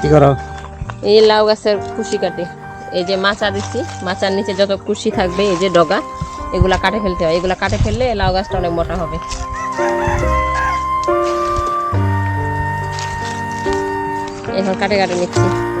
কি করো? এই লাউ গাছের খুশি কাটে। এই যে মাচা দিচ্ছি, মাচার নিচে যত কুশি থাকবে, এই যে ডগা, এগুলা কাটে ফেলতে হয়। এগুলা কাটে ফেললে লাউ গাছটা অনেক মোটা হবে। এখন কাটে কাটে নিচ্ছি।